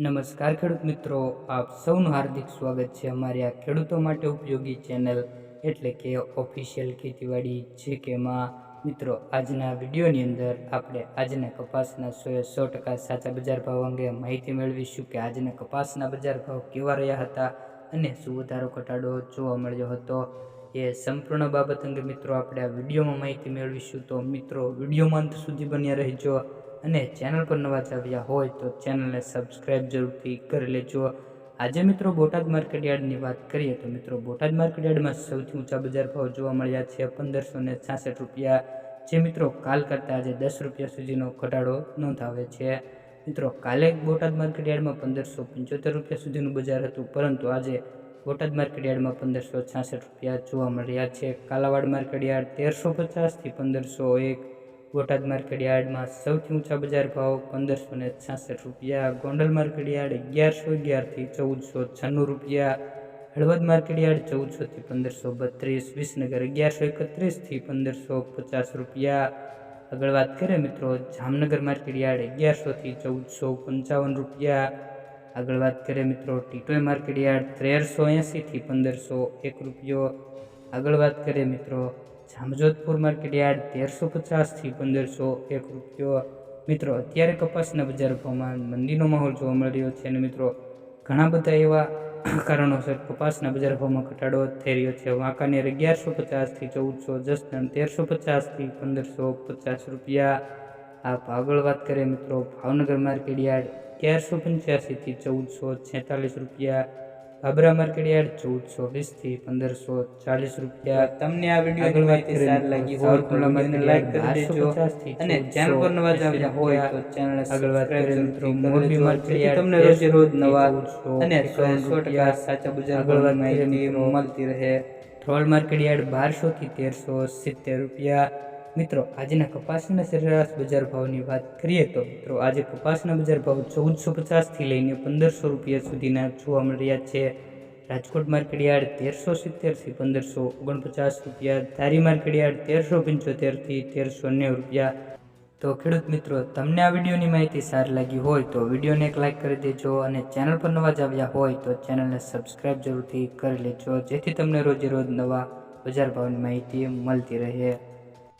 નમસ્કાર ખેડૂત મિત્રો, આપ સૌનું હાર્દિક સ્વાગત છે અમારી આ ખેડૂતો માટે ઉપયોગી ચેનલ એટલે કે ઓફિશિયલ ખેતીવાડી જે કે માં મિત્રો, આજના વિડીયોની અંદર આપણે આજના કપાસના સોએ સો ટકા સાચા બજાર ભાવ અંગે માહિતી મેળવીશું કે આજના કપાસના બજાર ભાવ કેવા રહ્યા હતા અને શું વધારો ઘટાડો જોવા મળ્યો હતો. એ સંપૂર્ણ બાબત અંગે મિત્રો, આપણે આ વિડીયોમાં માહિતી મેળવીશું. તો મિત્રો, વિડીયોમાં અંત સુધી બન્યા રહેજો. અને ચેનલ પર નવા આવ્યા હોય તો ચેનલને સબસ્ક્રાઈબ જરૂરથી કરી લેજો. આજે મિત્રો બોટાદ માર્કેટયાર્ડની વાત કરીએ તો મિત્રો બોટાદ માર્કેટયાર્ડમાં સૌથી ઊંચા બજાર ભાવ જોવા મળ્યા છે પંદરસો ને છાસઠ રૂપિયા, જે મિત્રો કાલ કરતાં આજે દસ રૂપિયા સુધીનો ઘટાડો નોંધાવે છે. મિત્રો કાલે બોટાદ માર્કેટયાર્ડમાં પંદરસો પંચોતેર રૂપિયા સુધીનું બજાર હતું, પરંતુ આજે બોટાદ માર્કેટયાર્ડમાં પંદરસો છાસઠ રૂપિયા જોવા મળ્યા છે. કાલાવાડ માર્કેટયાર્ડ તેરસો પચાસથી પંદરસો એક બોટાદ માર્કેટ યાર્ડમાં સૌથી ઊંચા બજાર ભાવ પંદરસો ને છાસઠ રૂપિયા, ગોંડલ માર્કેટ યાર્ડ અગિયારસો અગિયારથી ચૌદસો છન્નું રૂપિયા, હળવદ માર્કેટ યાર્ડ ચૌદસોથી પંદરસો બત્રીસ, વિસનગર અગિયારસો એકત્રીસથી પંદરસો પચાસ રૂપિયા. આગળ વાત કરીએ મિત્રો, જામનગર માર્કેટ યાર્ડ અગિયારસોથી ચૌદસો પંચાવન રૂપિયા. આગળ વાત કરીએ મિત્રો ટીટોય માર્કેટ યાર્ડ તેરસો એંસીથી પંદરસો એક રૂપિયો. આગળ વાત કરીએ મિત્રો જામજોધપુર માર્કેટ યાર્ડ તેરસો પચાસથી પંદરસો એક રૂપિયો. મિત્રો, અત્યારે કપાસના બજાર ભાવમાં મંદીનો માહોલ જોવા મળી રહ્યો છે અને મિત્રો, ઘણા બધા એવા કારણોસર કપાસના બજાર ભાવમાં ઘટાડો થઈ રહ્યો છે. વાંકાનેર અગિયારસો પચાસથી ચૌદસો, જસદણ તેરસો પચાસથી પંદરસો પચાસ રૂપિયા. આપ આગળ વાત કરીએ મિત્રો, ભાવનગર માર્કેટ યાર્ડ અગિયારસો પંચ્યાસીથી ચૌદસો છેતાલીસ રૂપિયા. બાબરા માર્કેટ યાર્ડ ચૌદસો વીસથી પંદરસો ચાલીસ રૂપિયા. તમને આ વીડિયો માહિતી સારી લાગી હોય તો મને લાઈક કરી દેજો. અને ચેનલ પર નવા જ આવ્યા હોય તો ચેનલ આગળ વાત કરીએ મિત્રો મોરબી માર્કેટ. યાર્ડ તમને રોજે રોજ નવા 1300 અને સો ટકા સાચા બજાર આગળ વાત માહિતી મળતી રહે. ધ્રોલ માર્કેટ યાર્ડ બારસોથી તેરસો સિત્તેર રૂપિયા. મિત્રો, આજના કપાસના સરેરાશ બજાર ભાવની વાત કરીએ તો મિત્રો, આજે કપાસના બજાર ભાવ ચૌદસો પચાસથી લઈને પંદરસો રૂપિયા સુધીના જોવા મળી રહ્યા છે. રાજકોટ માર્કેટ યાર્ડ તેરસો સિત્તેરથી પંદરસો ઓગણપચાસ રૂપિયા, ધારી માર્કેટ યાર્ડ તેરસો પંચોતેરથી તેરસો નેવું રૂપિયા. તો ખેડૂત મિત્રો, તમને આ વિડીયોની માહિતી સારી લાગી હોય તો વિડીયોને એક લાઇક કરી દેજો અને ચેનલ પર નવા જ આવ્યા હોય તો ચેનલને સબસ્ક્રાઈબ જરૂરથી કરી લેજો, જેથી તમને રોજે રોજ નવા બજાર ભાવની માહિતી મળતી રહે.